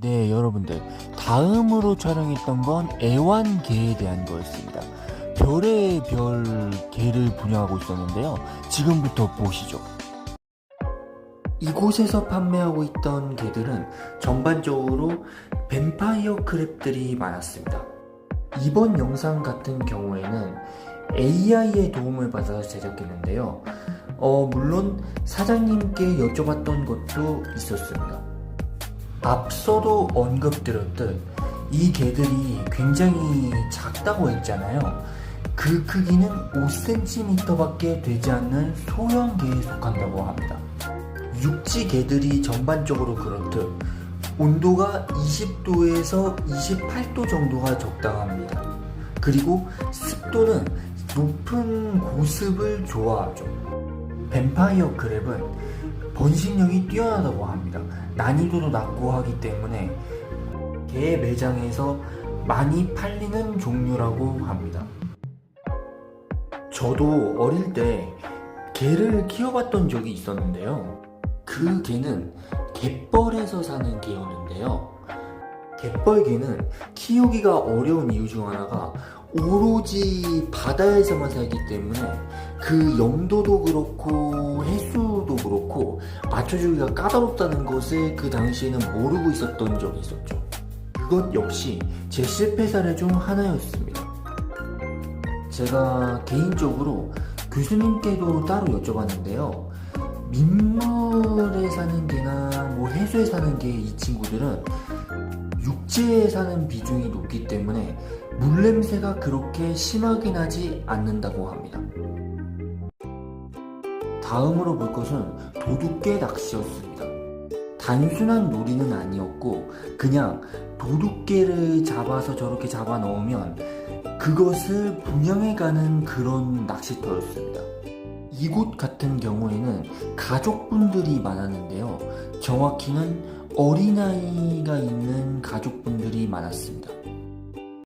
네, 여러분들. 다음으로 촬영했던 건 애완개에 대한 거였습니다. 별의 별 개를 분양하고 있었는데요. 지금부터 보시죠. 이곳에서 판매하고 있던 개들은 전반적으로 뱀파이어 크랩들이 많았습니다. 이번 영상 같은 경우에는 AI의 도움을 받아서 제작했는데요. 어, 물론 사장님께 여쭤봤던 것도 있었습니다. 앞서도 언급드렸듯 이 개들이 굉장히 작다고 했잖아요. 그 크기는 5cm밖에 되지 않는 소형 개에 속한다고 합니다. 육지 개들이 전반적으로 그렇듯 온도가 20도에서 28도 정도가 적당합니다. 그리고 습도는 높은 고습을 좋아하죠. 뱀파이어 크랩은 번식력이 뛰어나다고 합니다. 난이도도 낮고 하기 때문에 개 매장에서 많이 팔리는 종류라고 합니다. 저도 어릴 때 개를 키워봤던 적이 있었는데요. 그 개는 갯벌에서 사는 개였는데요. 갯벌개는 키우기가 어려운 이유 중 하나가 오로지 바다에서만 살기 때문에 그 영도도 그렇고 해수도 그렇고 맞춰주기가 까다롭다는 것을 그 당시에는 모르고 있었던 적이 있었죠. 그것 역시 제 실패 사례 중 하나였습니다. 제가 개인적으로 교수님께도 따로 여쭤봤는데요. 민물에 사는 개나 뭐 해수에 사는 개 이 친구들은 육지에 사는 비중이 높기 때문에 물냄새가 그렇게 심하게 나지 않는다고 합니다. 다음으로 볼 것은 도둑개 낚시였습니다. 단순한 놀이는 아니었고 그냥 도둑개를 잡아서 저렇게 잡아 넣으면 그것을 분양해 가는 그런 낚시터였습니다. 이곳 같은 경우에는 가족분들이 많았는데요. 정확히는 어린아이가 있는 가족분들이 많았습니다.